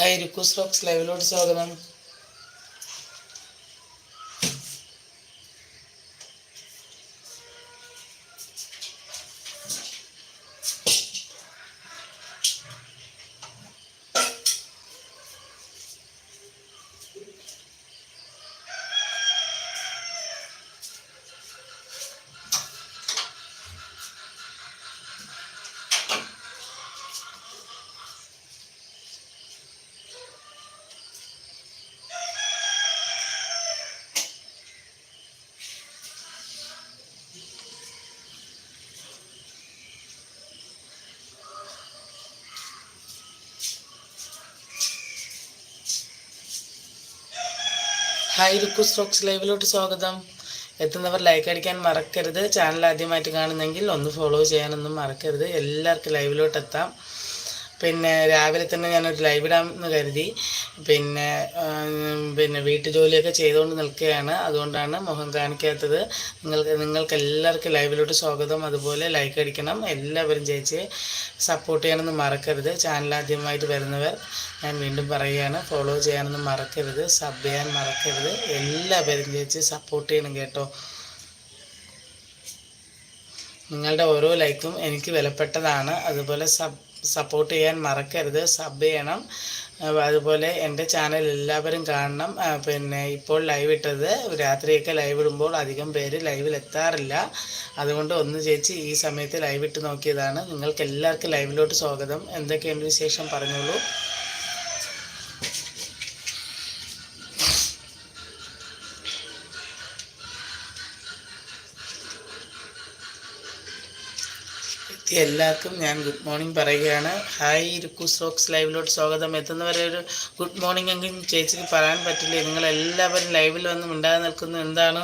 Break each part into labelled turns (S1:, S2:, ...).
S1: Hi രുക്കൂസ് rocks ലൈവിലോട്ട് സ്വാഗതം hi രുക്കൂസ് strokes ലൈവിലോട്ട് സ്വാഗതം. എത്തുന്നവർ ലൈക്ക് അടിക്കാൻ മറക്കരുത്. ചാനൽ ആദ്യമായിട്ട് കാണുന്നെങ്കിൽ ഒന്ന് ഫോളോ ചെയ്യാനൊന്നും മറക്കരുത്. എല്ലാവർക്കും ലൈവിലോട്ട് എത്താം. പിന്നെ രാവിലെ തന്നെ ഞാനൊരു ലൈവ് ഇടാമെന്ന് കരുതി. പിന്നെ പിന്നെ വീട്ടു ജോലിയൊക്കെ ചെയ്തുകൊണ്ട് നിൽക്കുകയാണ്. അതുകൊണ്ടാണ് മുഖം കാണിക്കാത്തത്. നിങ്ങൾക്ക് നിങ്ങൾക്ക് എല്ലാവർക്കും ലൈവിലോട്ട് സ്വാഗതം. അതുപോലെ ലൈക്ക് അടിക്കണം. എല്ലാവരും ചേച്ചി സപ്പോർട്ട് ചെയ്യാനൊന്നും മറക്കരുത്. ചാനൽ ആദ്യമായിട്ട് വരുന്നവർ ഞാൻ വീണ്ടും പറയുകയാണ് ഫോളോ ചെയ്യാനൊന്നും മറക്കരുത്. സബ് ചെയ്യാൻ മറക്കരുത്. എല്ലാവരും ചേച്ചി സപ്പോർട്ട് ചെയ്യണം കേട്ടോ. നിങ്ങളുടെ ഓരോ ലൈക്കും എനിക്ക് വിലപ്പെട്ടതാണ്. അതുപോലെ സബ് സപ്പോർട്ട് ചെയ്യാൻ മറക്കരുത്. സബ് ചെയ്യണം. അതുപോലെ എന്റെ ചാനൽ എല്ലാവരും കാണണം. പിന്നെ ഇപ്പോൾ ലൈവ് ഇട്ടത് രാത്രിയൊക്കെ ലൈവ് ഇടുമ്പോൾ അധികം പേര് ലൈവിൽ എത്താറില്ല. അതുകൊണ്ട് ഒന്ന് ചേച്ചി ഈ സമയത്ത് ലൈവ് ഇട്ട് നോക്കിയതാണ്. നിങ്ങൾക്ക് എല്ലാവർക്കും ലൈവിലോട്ട് സ്വാഗതം. എന്തൊക്കെയുണ്ട് വിശേഷം? പറഞ്ഞോളൂ. എല്ലാവർക്കും ഞാൻ ഗുഡ് മോർണിംഗ് പറയുകയാണ്. ഹായ് രുക്കൂസ് സോക്സ് ലൈവിലോട്ട് സ്വാഗതം. എത്തുന്നവരെ ഒരു ഗുഡ് മോർണിംഗ് എങ്കിലും ചേച്ചിക്ക് പറയാൻ പറ്റില്ല? നിങ്ങളെല്ലാവരും ലൈവിൽ വന്ന് മിണ്ടാതെ നിൽക്കുന്നത് എന്താണ്?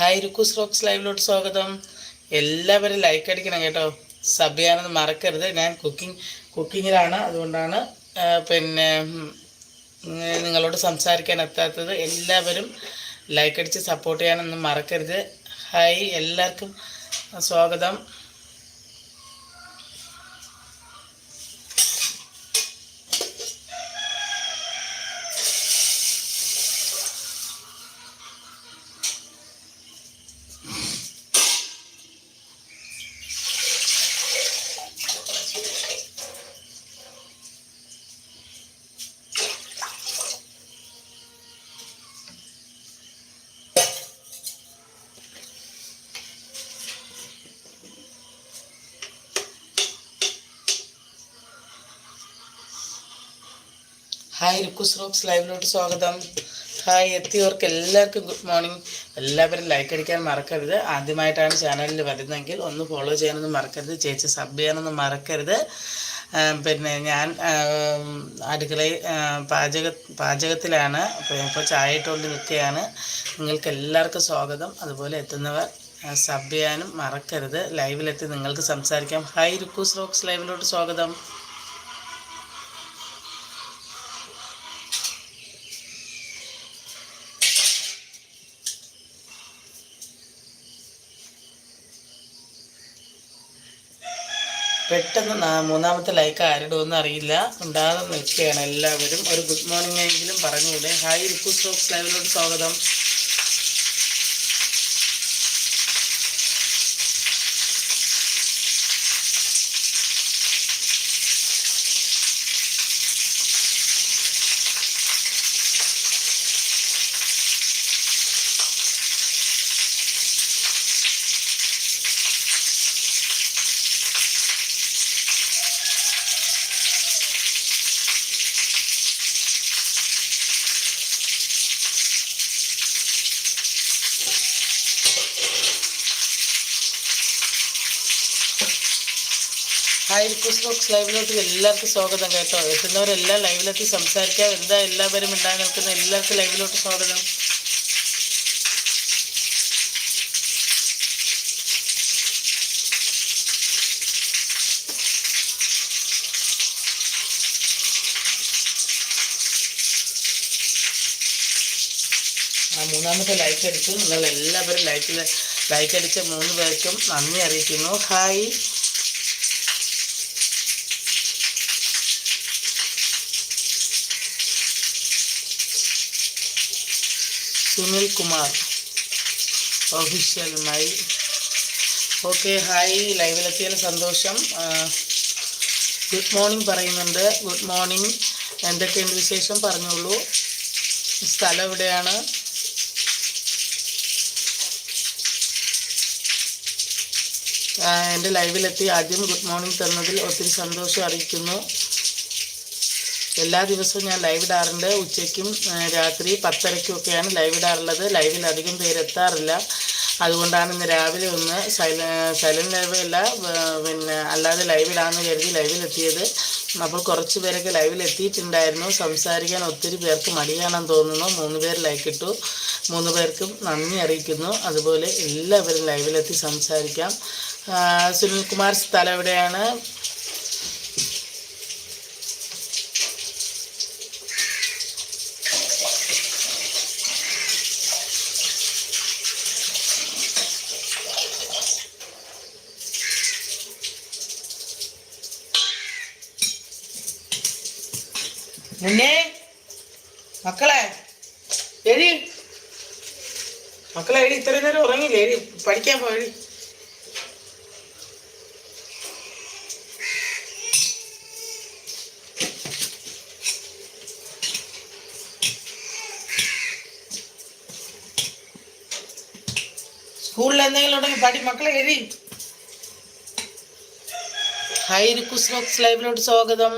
S1: ഹായ് രുക്കൂസ് റോക്സ് ലൈവിലോട്ട് സ്വാഗതം. എല്ലാവരും ലൈക്ക് അടിക്കണം കേട്ടോ. സബ് ചെയ്യാനൊന്നും മറക്കരുത്. ഞാൻ കുക്കിംഗ് കുക്കിങ്ങിലാണ് അതുകൊണ്ടാണ് പിന്നെ നിങ്ങളോട് സംസാരിക്കാൻ എത്താത്തത്. എല്ലാവരും ലൈക്ക് അടിച്ച് സപ്പോർട്ട് ചെയ്യാനൊന്നും മറക്കരുത്. ഹായ് എല്ലാവർക്കും സ്വാഗതം. ഹായ് റൂംസ് ലൈവിലോട്ട് സ്വാഗതം. ഹായ് എത്തിയവർക്ക് എല്ലാവർക്കും ഗുഡ് മോർണിംഗ് എല്ലാവരും ലൈക്ക് അടിക്കാൻ മറക്കരുത്. ആദ്യമായിട്ടാണ് ചാനലിൽ വരുന്നതെങ്കിൽ ഒന്ന് ഫോളോ ചെയ്യാനൊന്നും മറക്കരുത്. ചേച്ചി സബ് ചെയ്യാനൊന്നും മറക്കരുത്. പിന്നെ ഞാൻ അടുക്കള പാചക പാചകത്തിലാണ്. ഇപ്പോൾ ചായ ഇട്ടുകൊണ്ട് നിൽക്കുകയാണ്. നിങ്ങൾക്ക് എല്ലാവർക്കും സ്വാഗതം. അതുപോലെ എത്തുന്നവർ സബ് ചെയ്യാനും മറക്കരുത്. ലൈവിലെത്തി നിങ്ങൾക്ക് സംസാരിക്കാം. ഹായ് രുക്കൂസ് റോക്സ് ലൈവിലോട്ട് സ്വാഗതം. പെട്ടെന്ന് മൂന്നാമത്തെ ലൈക്ക് ആരുടെയൊന്നും അറിയില്ല. ഉണ്ടാകാൻ നിൽക്കുകയാണ് എല്ലാവരും. ഒരു ഗുഡ് മോർണിംഗ് എങ്കിലും പറഞ്ഞുകൂടെ. ഹായ് റിക്കു സ്റ്റോക്സ് ലൈവിലോട്ട് സ്വാഗതം. റിക്വസ്റ്റ് ബോക്സ് ലൈവിലോട്ട് എല്ലാവർക്കും സ്വാഗതം കേട്ടോ. എത്തുന്നവരെല്ലാം ലൈവിലെത്തി സംസാരിക്കാം. എന്താ എല്ലാവരും ഉണ്ടാകാൻ നിൽക്കുന്ന എല്ലാവർക്കും ലൈവിലോട്ട് സ്വാഗതം. ആ മൂന്നാമത്തെ ലൈക്ക് അടിച്ചു നിങ്ങൾ എല്ലാവരും ലൈക്കിൽ ലൈക്ക് അടിച്ച മൂന്ന് പേർക്കും നന്ദി അറിയിക്കുന്നു. ഹായ് സുനിൽ കുമാർ. ഒഫീഷ്യലുമായി ഓക്കെ ഹായ് ലൈവിലെത്തിയതിൽ സന്തോഷം. ഗുഡ് മോർണിംഗ് പറയുന്നുണ്ട്. ഗുഡ് മോർണിംഗ് എന്തൊക്കെയുണ്ട് വിശേഷം? പറഞ്ഞോളൂ. സ്ഥലം എവിടെയാണ്? എന്റെ ലൈവിലെത്തി ആദ്യം ഗുഡ് മോർണിംഗ് തന്നതിൽ ഒത്തിരി സന്തോഷം അറിയിക്കുന്നു. എല്ലാ ദിവസവും ഞാൻ ലൈവ് ഇടാറുണ്ട്. ഉച്ചയ്ക്കും രാത്രി പത്തരയ്ക്കും ഒക്കെയാണ് ലൈവ് ഇടാറുള്ളത്. ലൈവിൽ അധികം പേരെത്താറില്ല അതുകൊണ്ടാണ് ഇന്ന് രാവിലെ ഒന്ന് സൈല സൈലന്റ് ലൈവ് അല്ല പിന്നെ അല്ലാതെ ലൈവ് ഇടാമെന്ന് കരുതി ലൈവിലെത്തിയത് അപ്പോൾ കുറച്ച് പേരൊക്കെ ലൈവിൽ എത്തിയിട്ടുണ്ടായിരുന്നു. സംസാരിക്കാൻ ഒത്തിരി പേർക്ക് മടിയാണെന്ന് തോന്നുന്നു. മൂന്ന് പേർ ലൈക്ക് ഇട്ടു. മൂന്ന് പേർക്കും നന്ദി അറിയിക്കുന്നു. അതുപോലെ എല്ലാവരും ലൈവിലെത്തി സംസാരിക്കാം. സുനിൽകുമാർ സ്ഥലം എവിടെയാണ് മുന്നേ മക്കളെ എഴി എഴി ഇത്രയും നേരം ഉറങ്ങില്ലേ പഠിക്കാൻ പോയി സ്കൂളിൽ എന്തെങ്കിലും ഉണ്ടെങ്കിൽ പഠി മക്കളെ എഴി ഹൈ റിക്വസ്റ്റ് ബോക്സ് ലൈവിലോട്ട് സ്വാഗതം.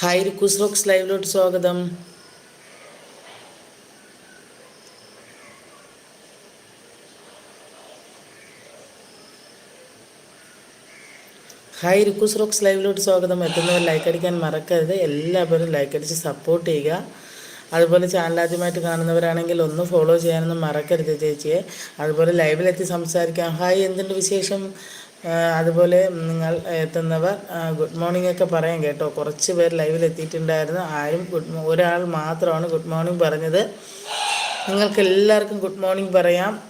S1: ഹായ് റിക്കൂസ് റോക്സ് ലൈവിലോട്ട് സ്വാഗതം. ഹായ് റിക്കൂസ് റോക്സ് ലൈവിലോട്ട് സ്വാഗതം. എത്തുന്നവർ ലൈക്ക് അടിക്കാൻ മറക്കരുത്. എല്ലാവരും ലൈക്ക് അടിച്ച് സപ്പോർട്ട് ചെയ്യുക. അതുപോലെ ചാനൽ ആദ്യമായിട്ട് കാണുന്നവരാണെങ്കിൽ ഒന്ന് ഫോളോ ചെയ്യാനൊന്നും മറക്കരുത് ചേച്ചിയെ. അതുപോലെ ലൈവിലെത്തി സംസാരിക്കാം. ഹായ് എന്തുണ്ട് വിശേഷം? അതുപോലെ നിങ്ങൾ എത്തുന്നവർ ഗുഡ് മോർണിംഗ് ഒക്കെ പറയാം കേട്ടോ. കുറച്ച് പേർ ലൈവിൽ എത്തിയിട്ടുണ്ടായിരുന്നു. ആരും ഗുഡ് ഒരാൾ മാത്രമാണ് ഗുഡ് മോർണിംഗ് പറഞ്ഞത്. നിങ്ങൾക്ക് എല്ലാവർക്കും ഗുഡ് മോർണിംഗ് പറയാം.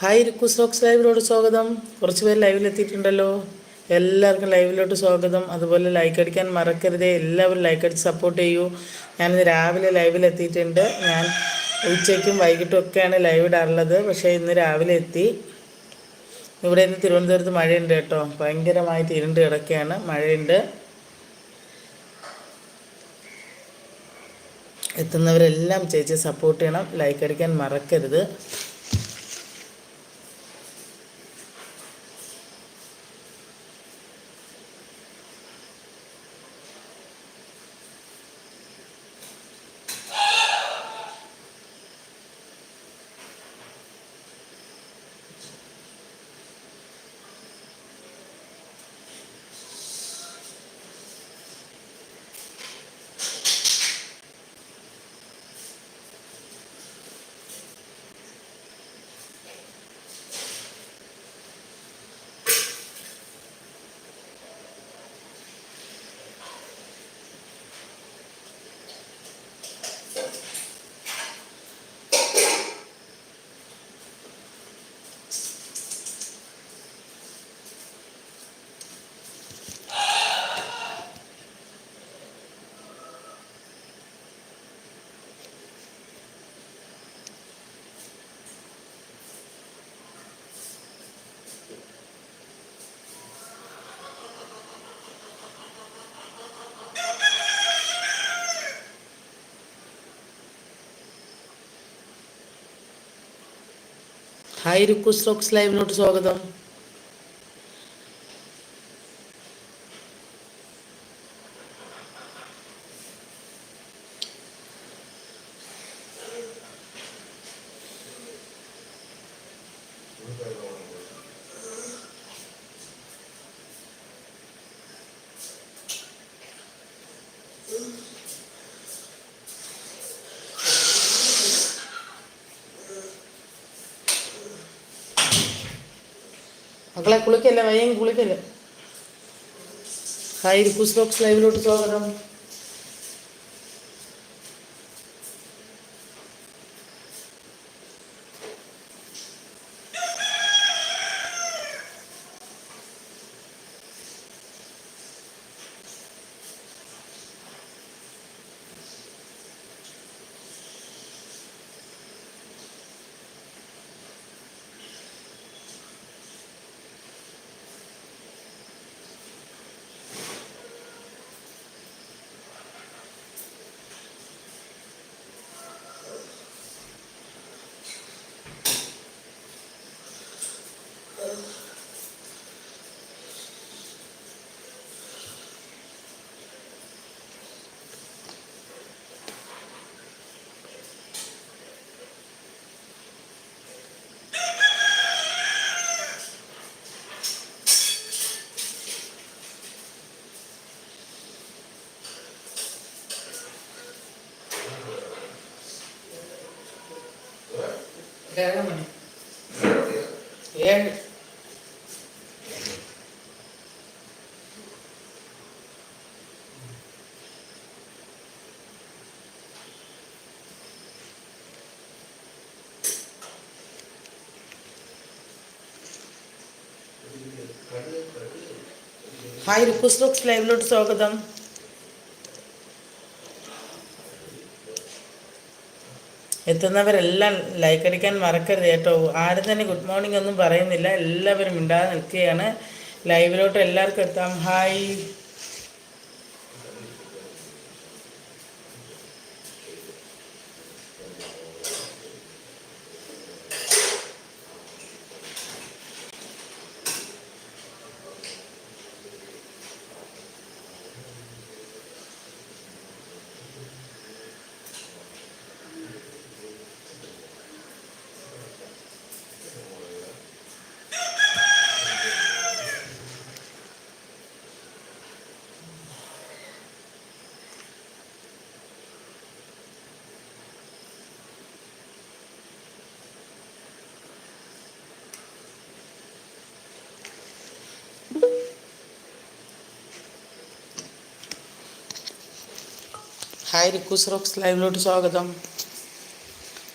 S1: ഹായ് റിക്കു റോക്സ് ലൈവിലോട്ട് സ്വാഗതം. കുറച്ച് പേർ ലൈവിൽ എത്തിയിട്ടുണ്ടല്ലോ. എല്ലാവർക്കും ലൈവിലോട്ട് സ്വാഗതം. അതുപോലെ ലൈക്ക് അടിക്കാൻ മറക്കരുതേ. എല്ലാവരും ലൈക്ക് അടിച്ച് സപ്പോർട്ട് ചെയ്യൂ. ഞാനിന്ന് രാവിലെ ലൈവിൽ എത്തിയിട്ടുണ്ട്. ഞാൻ ഉച്ചയ്ക്കും വൈകിട്ടും ഒക്കെയാണ് ലൈവ് ഇടാറുള്ളത്. പക്ഷേ ഇന്ന് രാവിലെ എത്തി. ഇവിടെ ഇന്ന് തിരുവനന്തപുരത്ത് മഴയുണ്ട് കേട്ടോ. ഭയങ്കരമായിട്ട് ഇരുണ്ട് കിടക്കുകയാണ്. മഴയുണ്ട്. എത്തുന്നവരെല്ലാം ചേച്ചി സപ്പോർട്ട് ചെയ്യണം. ലൈക്ക് അടിക്കാൻ മറക്കരുത്. ഹായ് രുക്കു സ്റ്റോക്സ് ലൈവിലോട്ട് സ്വാഗതം. മക്കളെ കുളിക്കല്ലേ വയ്യെങ്കിൽ കുളിക്കല്ലേ? ഹായ് രുക്കു ബോക്സ് ലൈവിലോട്ട് സ്വാഗതം. ഏഴ് മണി ഏഴ് ഹായ് റുക്കൂസ് ബോക്സ് ലൈവിലോട്ട് എത്തുന്നവരെല്ലാം ലൈക്ക് അടിക്കാൻ മറക്കരുത് കേട്ടോ. ആരും തന്നെ ഗുഡ് മോർണിംഗ് ഒന്നും പറയുന്നില്ല. എല്ലാവരും മിണ്ടാതെ നിൽക്കുകയാണ്. ലൈവിലോട്ട് എല്ലാവർക്കും എത്താം. ഹായ് ഹായ് റിക്കൂസ് റോക്സ് ലൈവിലോട്ട് സ്വാഗതം.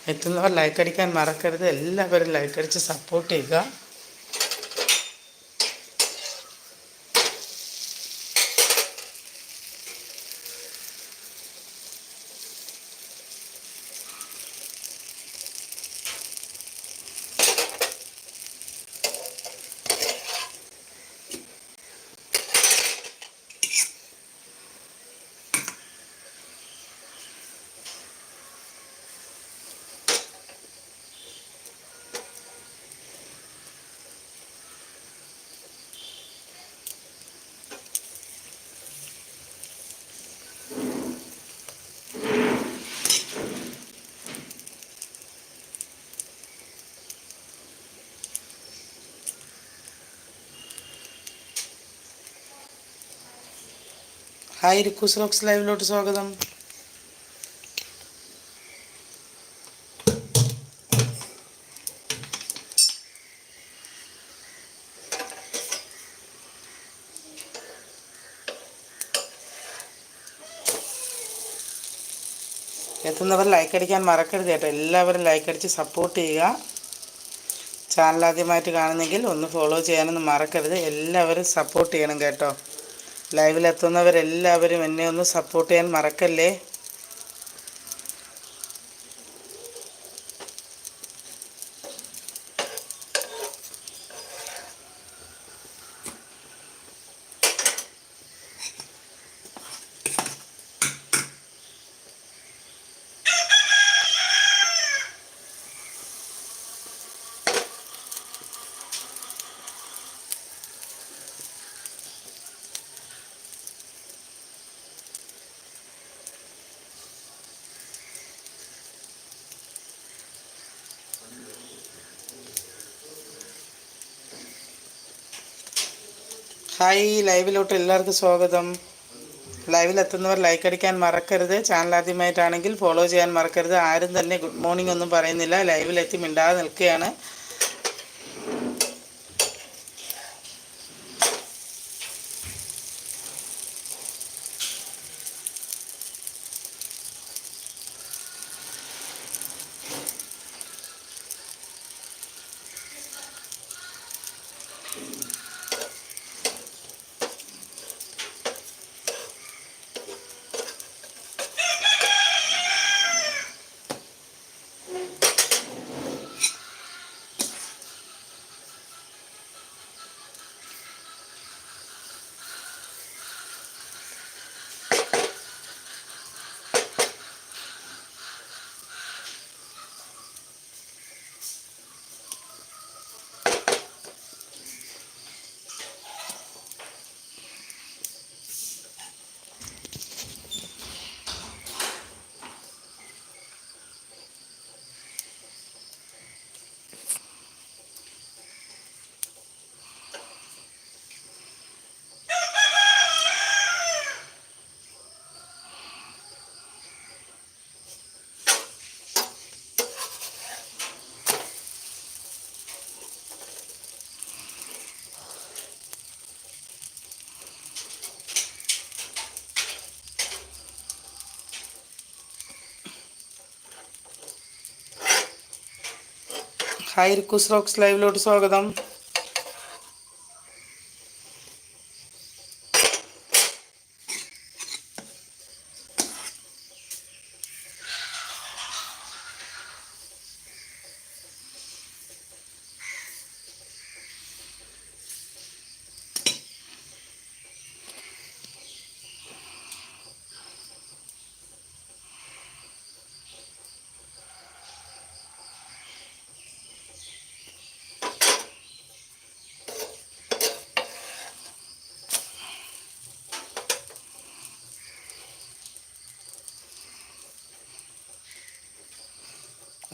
S1: എത്തുന്നവർ ലൈക്ക് അടിക്കാൻ മറക്കരുത്. എല്ലാവരും ലൈക്ക് അടിച്ച് സപ്പോർട്ട് ചെയ്യുക. ഹായ് റിക്കൂസ് റോക്സ് ലൈവിലോട്ട് സ്വാഗതം. എത്തുന്നവർ ലൈക്ക് അടിക്കാൻ മറക്കരുത് കേട്ടോ. എല്ലാവരും ലൈക്ക് അടിച്ച് സപ്പോർട്ട് ചെയ്യുക. ചാനൽ ആദ്യമായിട്ട് കാണുന്നെങ്കിൽ ഒന്ന് ഫോളോ ചെയ്യാനൊന്നും മറക്കരുത്. എല്ലാവരും സപ്പോർട്ട് ചെയ്യണം കേട്ടോ. ലൈവിലെത്തുന്നവരെല്ലാവരും എന്നെ ഒന്ന് സപ്പോർട്ട് ചെയ്യാൻ മറക്കല്ലേ? ഹായ് ലൈവിലോട്ട് എല്ലാവർക്കും സ്വാഗതം. ലൈവിൽ എത്തുന്നവർ ലൈക്ക് അടിക്കാൻ മറക്കരുത്. ചാനൽ ആദ്യമായിട്ടാണെങ്കിൽ ഫോളോ ചെയ്യാൻ മറക്കരുത്. ആരും തന്നെ ഗുഡ് മോർണിംഗ് ഒന്നും പറയുന്നില്ല. ലൈവിലെത്തി മിണ്ടാതെ നിൽക്കുകയാണ്. ഹായ് റിക്കൂസ് റോക്സ് ലൈവിലോട്ട് സ്വാഗതം.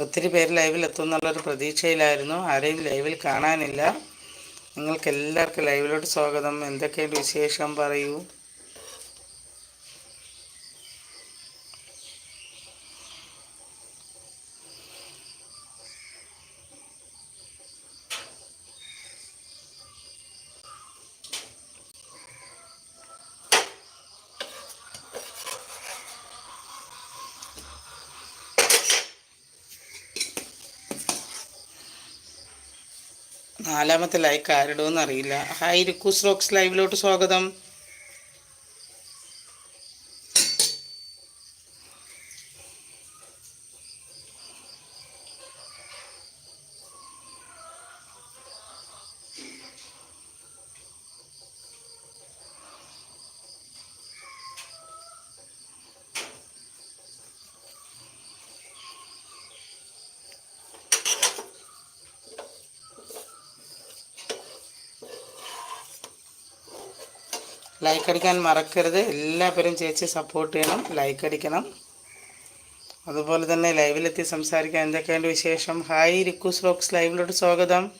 S1: ഒത്തിരി പേര് ലൈവിൽ എത്തും എന്നുള്ളൊരു പ്രതീക്ഷയിലായിരുന്നു. ആരെയും ലൈവിൽ കാണാനില്ല. നിങ്ങൾക്ക് എല്ലാവർക്കും ലൈവിലോട്ട് സ്വാഗതം. എന്തൊക്കെയുണ്ട് വിശേഷം? പറയൂ. നാലാമത്തെ ലൈക്ക് ആരിടുമെന്ന് അറിയില്ല ഹായ് റിക്കൂസ് റോക്സ് ലൈവിലോട്ട് സ്വാഗതം. ലൈക്ക് അടിക്കാൻ മറക്കരുത്. എല്ലാവരും ചേച്ചി സപ്പോർട്ട് ചെയ്യണം. ലൈക്ക് അടിക്കണം. അതുപോലെ തന്നെ ലൈവിലെത്തി സംസാരിക്കാൻ എന്തൊക്കെയുണ്ട് വിശേഷം? ഹായ് റിക്കൂസ് റോക്സ് ലൈവിലോട്ട് സ്വാഗതം.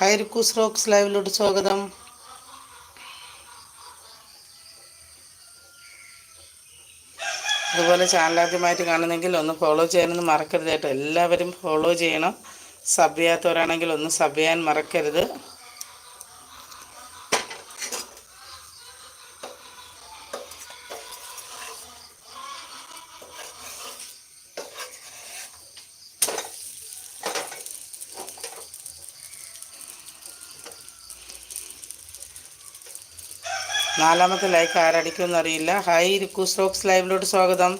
S1: ഹായ് റിക്കൂസ് റോക്സ് ലൈവിലോട്ട് സ്വാഗതം. അതുപോലെ ചാനൽ ആദ്യമായിട്ട് കാണുന്നെങ്കിൽ ഒന്ന് ഫോളോ ചെയ്യാനൊന്നും മറക്കരുത് കേട്ടോ. എല്ലാവരും ഫോളോ ചെയ്യണം. സബ് ചെയ്യാത്തവരാണെങ്കിൽ ഒന്ന് സബ് ചെയ്യാൻ മറക്കരുത്. നാലാമത്തെ ലൈക്ക് ആരടിക്കുമെന്ന് അറിയില്ല ഹായ് രിക്കു സ്ട്രോക്സ് ലൈവിലോട്ട് സ്വാഗതം.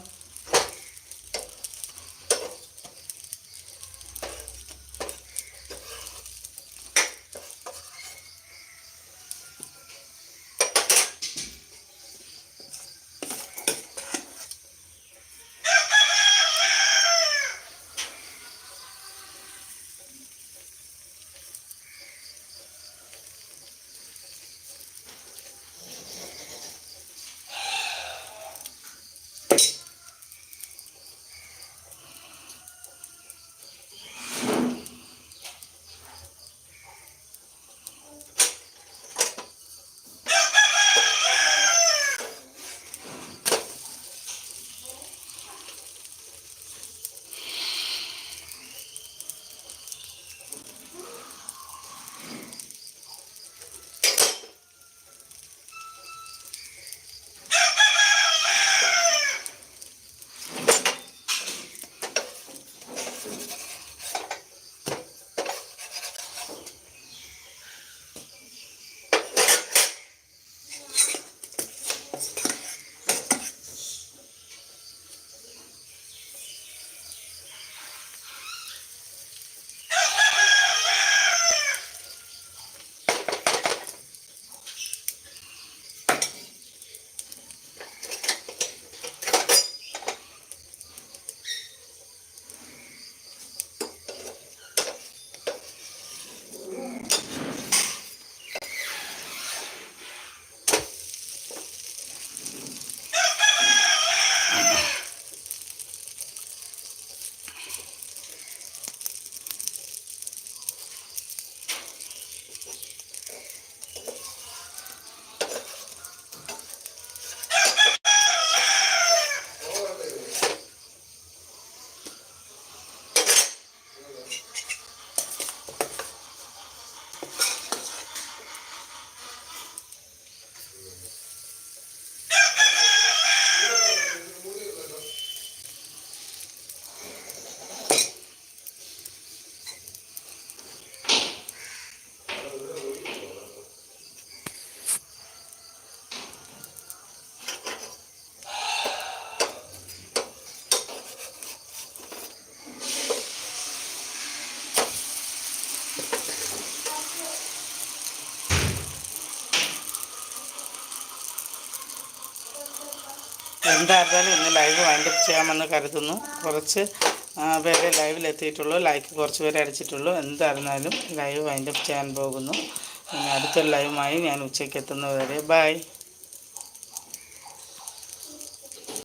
S1: എന്തായിരുന്നാലും ഇന്ന് ലൈവ് വൈൻഡപ്പ് ചെയ്യാമെന്ന് കരുതുന്നു. കുറച്ച് പേരെ ലൈവിൽ എത്തിയിട്ടുള്ളൂ ലൈക്ക് കുറച്ച് പേരെ അടിച്ചിട്ടുള്ളൂ. എന്തായിരുന്നാലും ലൈവ് വൈൻഡപ്പ് ചെയ്യാൻ പോകുന്നു. അടുത്തൊരു ലൈവുമായി ഞാൻ ഉച്ചയ്ക്ക് എത്തുന്നതുവരെ. ബൈ.